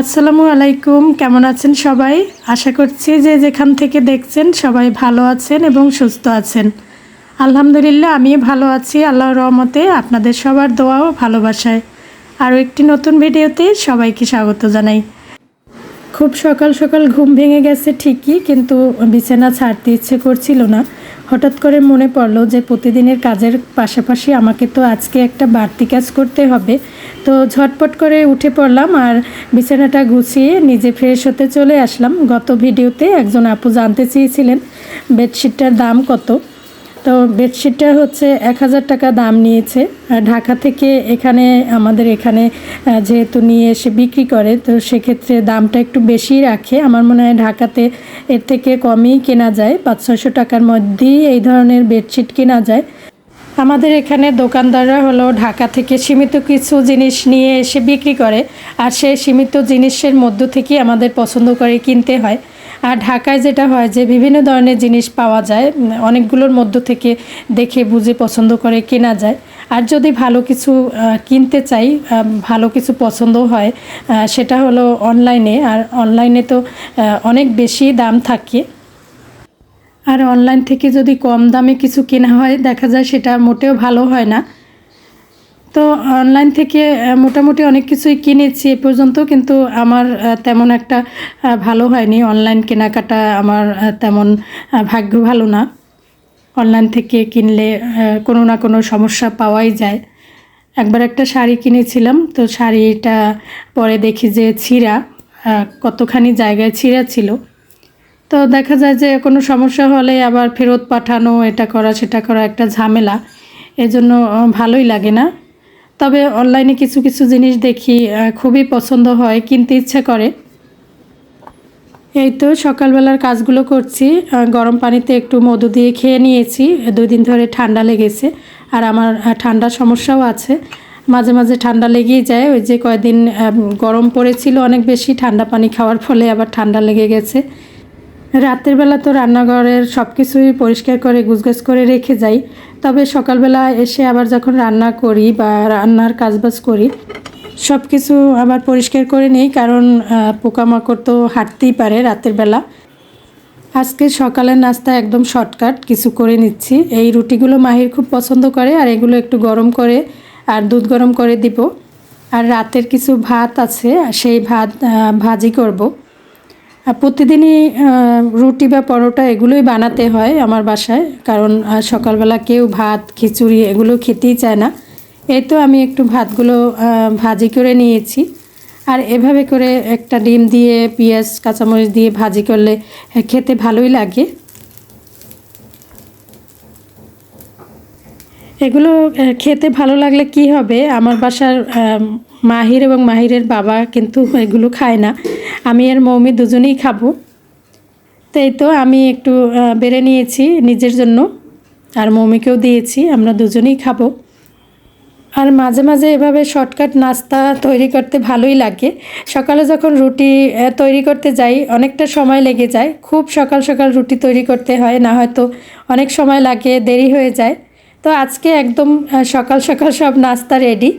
আসসালামু আলাইকুম, কেমন আছেন সবাই? আশা করছি যে যেখান থেকে দেখছেন সবাই ভালো আছেন এবং সুস্থ আছেন। আলহামদুলিল্লাহ আমি ভালো আছি, আল্লাহর রহমতে, আপনাদের সবার দোয়াও ভালোবাসায়। আরও একটি নতুন ভিডিওতে সবাইকে স্বাগত জানাই। খুব সকাল সকাল ঘুম ভেঙে গেছে ঠিকই, কিন্তু বিছানা ছাড়তে ইচ্ছে করছিল না। হঠাৎ করে মনে পড়ল যে প্রতিদিনের কাজের পাশাপাশি আমাকে তো আজকে একটা বাড়তি কাজ করতে হবে। তো ঝটপট করে উঠে পড়লাম আর বিছানাটা গুছিয়ে নিজে ফ্রেশ হতে চলে আসলাম। গত ভিডিওতে একজন আপু জানতে চেয়েছিলেন, বেডশিটটার দাম কত? তো বেডশিটটা হচ্ছে এক হাজার টাকা দাম নিয়েছে। ঢাকা থেকে এখানে আমাদের এখানে যেহেতু নিয়ে এসে বিক্রি করে, তো সেক্ষেত্রে দামটা একটু বেশি রাখে। আমার মনে হয় ঢাকাতে এর থেকে কমই কেনা যায়। পাঁচ ছশো টাকার মধ্যেই এই ধরনের বেডশিট কেনা যায়। আমাদের এখানে দোকানদাররা হলো ঢাকা থেকে সীমিত কিছু জিনিস নিয়ে এসে বিক্রি করে। আর সেই সীমিত জিনিসের মধ্য থেকেই আমাদের পছন্দ করে কিনতে হয়। আর ঢাকায় যেটা হয় যে বিভিন্ন ধরনের জিনিস পাওয়া যায় অনেকগুলোর মধ্য থেকে দেখে বুঝে পছন্দ করে, কেনা যায়। আর যদি ভালো কিছু কিনতে চাই ভালো কিছু পছন্দ হয় সেটা হলো অনলাইনে। আর অনলাইনে তো অনেক বেশি দাম থাকে। আর অনলাইন থেকে যদি কম দামে কিছু কেনা হয়, দেখা যায় সেটা মোটেও ভালো হয় না। তো অনলাইন থেকে মোটামুটি অনেক কিছুই কিনেছি এ পর্যন্ত কিন্তু আমার তেমন একটা ভালো হয়নি। অনলাইন কেনাকাটা আমার তেমন ভাগ্য ভালো না। অনলাইন থেকে কিনলে কোনো না কোনো সমস্যা পাওয়াই যায়। একবার একটা শাড়ি কিনেছিলাম, তো শাড়িটা পরে দেখি যে ছিঁড়া কতখানি জায়গায় ছিঁড়া ছিল। তো দেখা যায় যে কোনো সমস্যা হলে আবার ফেরত পাঠানো, এটা করা, সেটা করা একটা ঝামেলা। এজন্য ভালোই লাগে না। তবে অনলাইনে কিছু কিছু জিনিস দেখি খুবই পছন্দ হয় কিনতে ইচ্ছে করে। এই তো সকালবেলার কাজগুলো করছি গরম পানিতে একটু মধু দিয়ে খেয়ে নিয়েছি দুই দিন ধরে ঠান্ডা লেগেছে আর আমার ঠান্ডার সমস্যাও আছে। মাঝে মাঝে ঠান্ডা লেগেই যায় ওই যে কয়দিন আহ, গরম পড়েছিল অনেক বেশি ঠান্ডা পানি খাওয়ার ফলে আবার ঠান্ডা লেগে গেছে। রাতের বেলা তো রান্নাঘরের সব কিছুই পরিষ্কার করে, গুছগাছ করে রেখে যাই। তবে সকালবেলা এসে আবার যখন রান্না করি বা রান্নার কাজবাজ করি, সব কিছু আবার পরিষ্কার করে নিই, কারণ পোকামাকড় তো হাঁটতেই পারে রাতের বেলা। আজকে সকালের নাস্তা একদম শর্টকাট, কিছু করে নিচ্ছি। এই রুটিগুলো মাহির খুব পছন্দ করে, আর এগুলো একটু গরম করে আর দুধ গরম করে দিব। আর রাতের কিছু ভাত আছে সেই ভাত ভাজি করব। প্রতিদিনই রুটি বা পরোটা এগুলোই বানাতে হয় আমার বাসায়। কারণ সকালবেলা কেউ ভাত, খিচুড়ি এগুলো খেতেই চায় না। এই তো আমি একটু ভাতগুলো ভাজি করে নিয়েছি। আর এভাবে করে একটা ডিম দিয়ে, পেঁয়াজ, কাঁচামরিচ দিয়ে ভাজি করলে খেতে ভালোই লাগে। এগুলো খেতে ভালো লাগলে কি হবে? আমার বাসার মাহির এবং মাহিরের বাবা কিন্তু এগুলো খায় না। আমি আর মৌমি দুজনেই খাব। তাই তো আমি একটু বেড়ে নিয়েছি নিজের জন্য। আর মৌমিকেও দিয়েছি, আমরা দুজনেই খাব। আর মাঝে মাঝে এভাবে শর্টকাট নাস্তা তৈরি করতে ভালোই লাগে। সকালে যখন রুটি তৈরি করতে যাই, অনেকটা সময় লেগে যায়। খুব সকাল সকাল রুটি তৈরি করতে হয়, না হয়তো অনেক সময় লাগে, দেরি হয়ে যায়। তো আজকে একদম সকাল সকাল সব নাস্তা রেডি।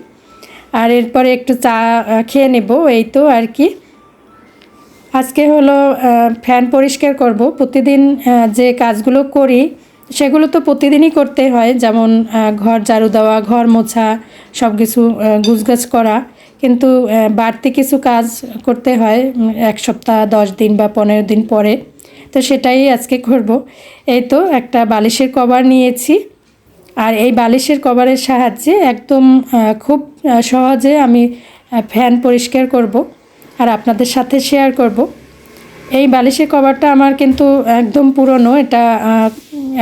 আর এরপরে একটু চা খেয়ে নেব, এই তো আর কি। আজকে হলো ফ্যান পরিষ্কার করব। প্রতিদিন যে কাজগুলো করি, সেগুলো তো প্রতিদিনই করতে হয়। যেমন ঘর ঝাড়ু দেওয়া, ঘর মোছা সব কিছু গুছগাছ করা। কিন্তু বাড়তি কিছু কাজ করতে হয় এক সপ্তাহ, দশ দিন বা পনেরো দিন পরে। তো সেটাই আজকে করব। এই তো একটা বালিশের কভার নিয়েছি। আর এই বালিশের কভারের সাহায্যে একদম খুব সহজে আমি ফ্যান পরিষ্কার করব আর আপনাদের সাথে শেয়ার করব। এই বালিশের কভারটা আমার কিন্তু একদম পুরনো, এটা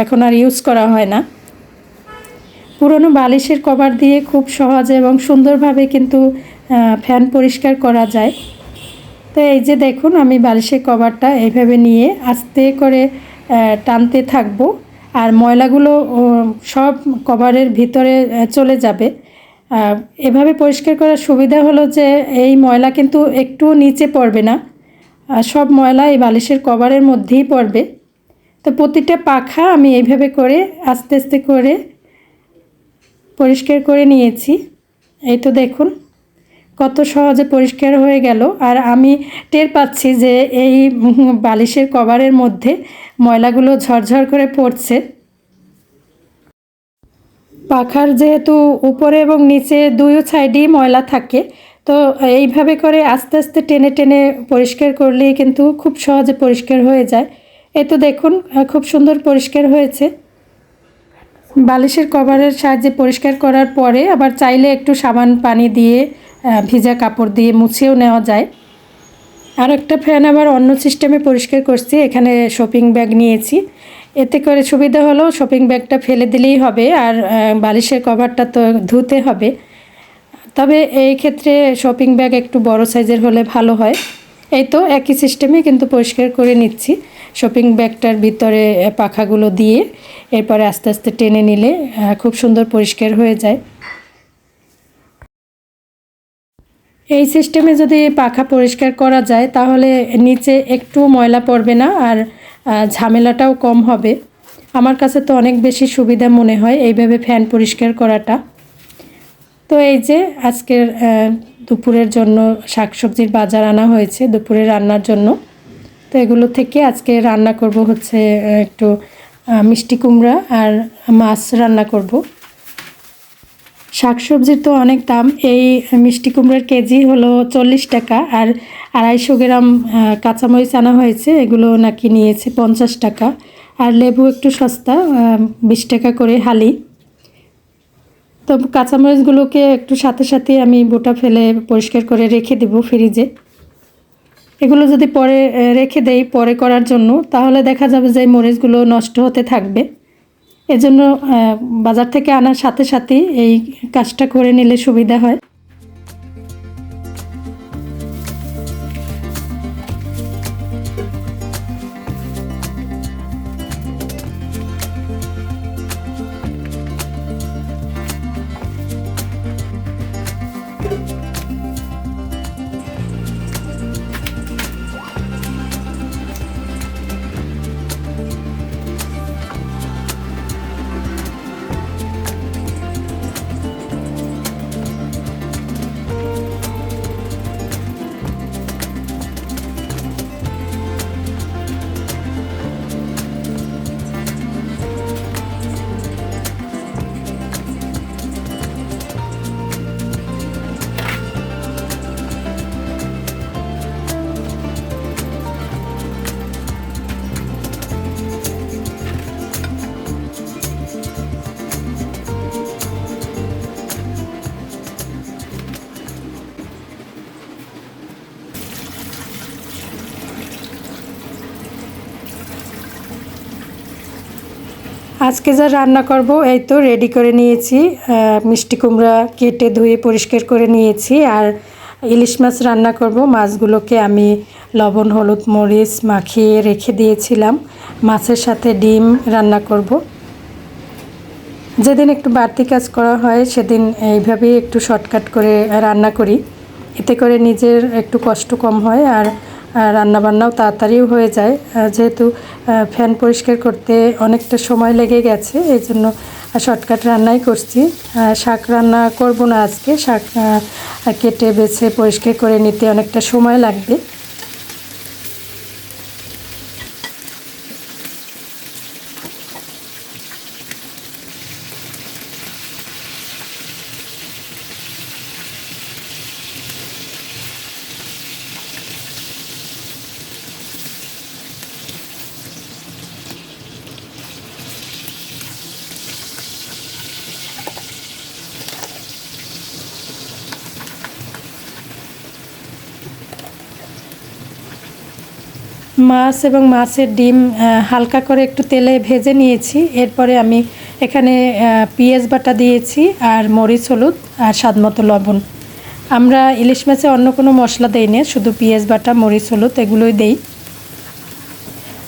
এখন আর ইউজ করা হয় না। পুরনো বালিশের কভার দিয়ে খুব সহজে এবং সুন্দরভাবে কিন্তু ফ্যান পরিষ্কার করা যায়। তো এই যে দেখুন, আমি বালিশের কভারটা এইভাবে নিয়ে আস্তে করে টানতে থাকব। আর ময়লাগুলো সব কভারের ভিতরে চলে যাবে। এভাবে পরিষ্কার করার সুবিধা হলো যে, এই ময়লা কিন্তু একটু নিচে পড়বে না। সব ময়লা এই বালিশের কভারের মধ্যেই পড়বে। তো প্রতিটা পাখা আমি এইভাবে করে, আস্তে আস্তে করে পরিষ্কার করে নিয়েছি। এই তো দেখুন। কত সহজে পরিষ্কার হয়ে গেল আর আমি টের পাচ্ছি যে এই বালিশের কভারের মধ্যে ময়লাগুলো ঝরঝর করে পড়ছে। পাখার যেহেতু উপরে এবং নিচে দুই সাইডেই ময়লা থাকে, তো এইভাবে করে আস্তে আস্তে টেনে টেনে পরিষ্কার করলেই কিন্তু খুব সহজে পরিষ্কার হয়ে যায়। এ তো দেখুন, খুব সুন্দর পরিষ্কার হয়েছে। বালিশের কভারের সাহায্যে পরিষ্কার করার পরে আবার চাইলে একটু সাবান পানি দিয়ে ভিজা কাপড় দিয়ে মুছেও নেওয়া যায়। আর একটা ফ্যান আবার অন্য সিস্টেমে পরিষ্কার করছি, এখানে শপিং ব্যাগ নিয়েছি। এতে করে সুবিধা হলো শপিং ব্যাগটা ফেলে দিলেই হবে আর বালিশের কভারটা তো ধুতে হবে। তবে এই ক্ষেত্রে শপিং ব্যাগ একটু বড় সাইজের হলে ভালো হয়। এই তো একই সিস্টেমে কিন্তু পরিষ্কার করে নিচ্ছি শপিং ব্যাগটার ভিতরে পাখাগুলো দিয়ে। এরপরে আস্তে আস্তে টেনে নিলে খুব সুন্দর পরিষ্কার হয়ে যায়। এই সিস্টেমে যদি পাখা পরিষ্কার করা যায়, তাহলে নিচে একটু ময়লা পড়বে না আর ঝামেলাটাও কম হবে। আমার কাছে তো অনেক বেশি সুবিধা মনে হয় এইভাবে ফ্যান পরিষ্কার করাটা। তো এই যে আজকের দুপুরের জন্য শাকসবজির বাজার আনা হয়েছে, দুপুরে রান্নার জন্য। তো এগুলো থেকে আজকে রান্না করব হচ্ছে একটু মিষ্টি কুমড়া আর মাছ রান্না করব। শাকসবজির তো অনেক দাম। এই মিষ্টি কুমড়োর কেজি হলো চল্লিশ টাকা আর আড়াইশো গ্রাম কাঁচামরিচ আনা হয়েছে। এগুলো নাকি নিয়েছে পঞ্চাশ টাকা। আর লেবু একটু সস্তা বিশ টাকা করে হালি। তো কাঁচামরিচগুলোকে একটু সাথে সাথে আমি বোটা ফেলে পরিষ্কার করে রেখে দেবো ফ্রিজে। এগুলো যদি পরে রেখে দেই পরে করার জন্য, তাহলে দেখা যাবে যে মরিচগুলো নষ্ট হতে থাকবে। এজন্য বাজার থেকে আনার সাথে সাথে এই কাজটা করে নিলে সুবিধা হয়। আজকে যা রান্না করব, এই তো রেডি করে নিয়েছি। মিষ্টি কুমড়া কেটে ধুয়ে পরিষ্কার করে নিয়েছি। আর ইলিশ মাছ রান্না করব। মাছগুলোকে আমি লবণ, হলুদ, মরিচ মাখিয়ে রেখে দিয়েছিলাম। মাছের সাথে ডিম রান্না করব। যেদিন একটু বাড়তি কাজ করা হয়, সেদিন এইভাবেই একটু শর্টকাট করে রান্না করি। এতে করে নিজের একটু কষ্ট কম হয়। আর রান্নাবান্নাও তাড়াতাড়িও হয়ে যায়। যেহেতু ফ্যান পরিষ্কার করতে অনেকটা সময় লেগে গেছে এই জন্য শর্টকাট রান্নাই করছি। শাক রান্না করব না আজকে। শাক কেটে বেছে পরিষ্কার করে নিতে অনেকটা সময় লাগবে। মাছ এবং মাছের ডিম হালকা করে একটু তেলে ভেজে নিয়েছি। এরপরে আমি এখানে পেঁয়াজ বাটা দিয়েছি আর মরিচ, হলুদ আর স্বাদ মতো লবণ। আমরা ইলিশ মাছে অন্য কোনো মশলা দেই না, শুধু পেঁয়াজ বাটা, মরিচ, হলুদ এগুলোই দেই।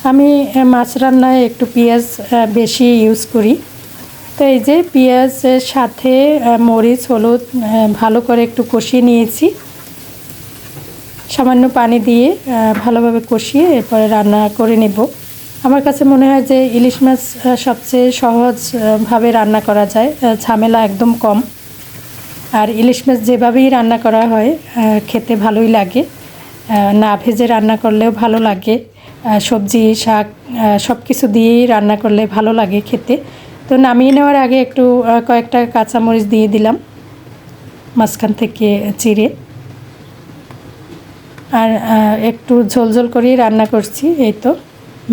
আমি মাছ রান্নায় একটু পেঁয়াজ বেশি ইউজ করি। তো এই যে পেঁয়াজের সাথে মরিচ, হলুদ ভালো করে একটু কষিয়ে নিয়েছি। সামান্য পানি দিয়ে ভালোভাবে কষিয়ে এরপরে রান্না করে নেব। আমার কাছে মনে হয় যে ইলিশ মাছ সবচেয়ে সহজভাবে রান্না করা যায়। ঝামেলা একদম কম। আর ইলিশ মাছ যেভাবেই রান্না করা হয় খেতে ভালোই লাগে। না ভেজে রান্না করলেও ভালো লাগে। সবজি, শাক সব কিছু দিয়েই রান্না করলে ভালো লাগে খেতে। তো নামিয়ে নেওয়ার আগে একটু কয়েকটা কাঁচামরিচ দিয়ে দিলাম। মাঝখান থেকে চিড়ে। আর একটু ঝোল ঝোল করেই রান্না করছি, এই তো।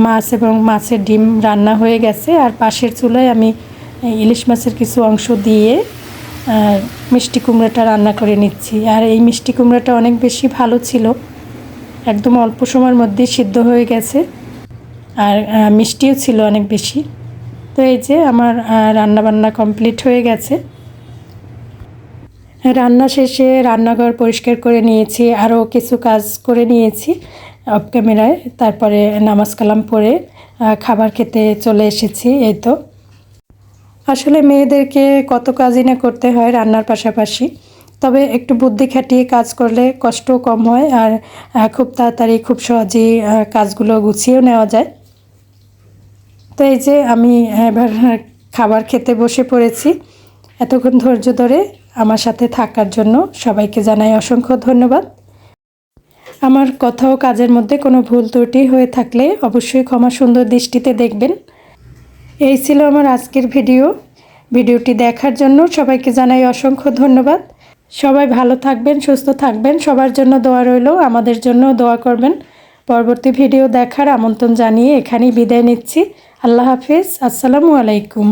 মাছ এবং মাছের ডিম রান্না হয়ে গেছে, আর পাশের চুলায় আমি ইলিশ মাছের কিছু অংশ দিয়ে মিষ্টি কুমড়োটা রান্না করে নিচ্ছি। আর এই মিষ্টি কুমড়োটা অনেক বেশি ভালো ছিল, একদম অল্প সময়ের মধ্যেই সিদ্ধ হয়ে গেছে, আর মিষ্টিও ছিল অনেক বেশি। তো এই যে আমার রান্না বান্না কমপ্লিট হয়ে গেছে। রান্না শেষে রান্নাঘর পরিষ্কার করে নিয়েছি আরও কিছু কাজ করে নিয়েছি অফ ক্যামেরায় তারপরে নামাজ কালাম পরে খাবার খেতে চলে এসেছি, এই তো। আসলে মেয়েদেরকে কত কাজই না করতে হয় রান্নার পাশাপাশি। তবে একটু বুদ্ধি খাটিয়ে কাজ করলে কষ্টও কম হয় আর খুব তাড়াতাড়ি, খুব সহজেই কাজগুলো গুছিয়েও নেওয়া যায়। তো এই যে আমি এবার খাবার খেতে বসে পড়েছি, এতক্ষণ ধৈর্য ধরে আমার সাথে থাকার জন্য সবাইকে জানাই অসংখ্য ধন্যবাদ। আমার কথা ও কাজের মধ্যে কোনো ভুল ত্রুটি হয়ে থাকলে অবশ্যই ক্ষমা সুন্দর দৃষ্টিতে দেখবেন। এই ছিল আমার আজকের ভিডিও। ভিডিওটি দেখার জন্য সবাইকে জানাই অসংখ্য ধন্যবাদ। সবাই ভালো থাকবেন, সুস্থ থাকবেন। সবার জন্য দোয়া রইল, আমাদের জন্য দোয়া করবেন। পরবর্তী ভিডিও দেখার আমন্ত্রণ জানিয়ে এখানেই বিদায় নিচ্ছি। আল্লাহ হাফিজ, আসসালামু আলাইকুম।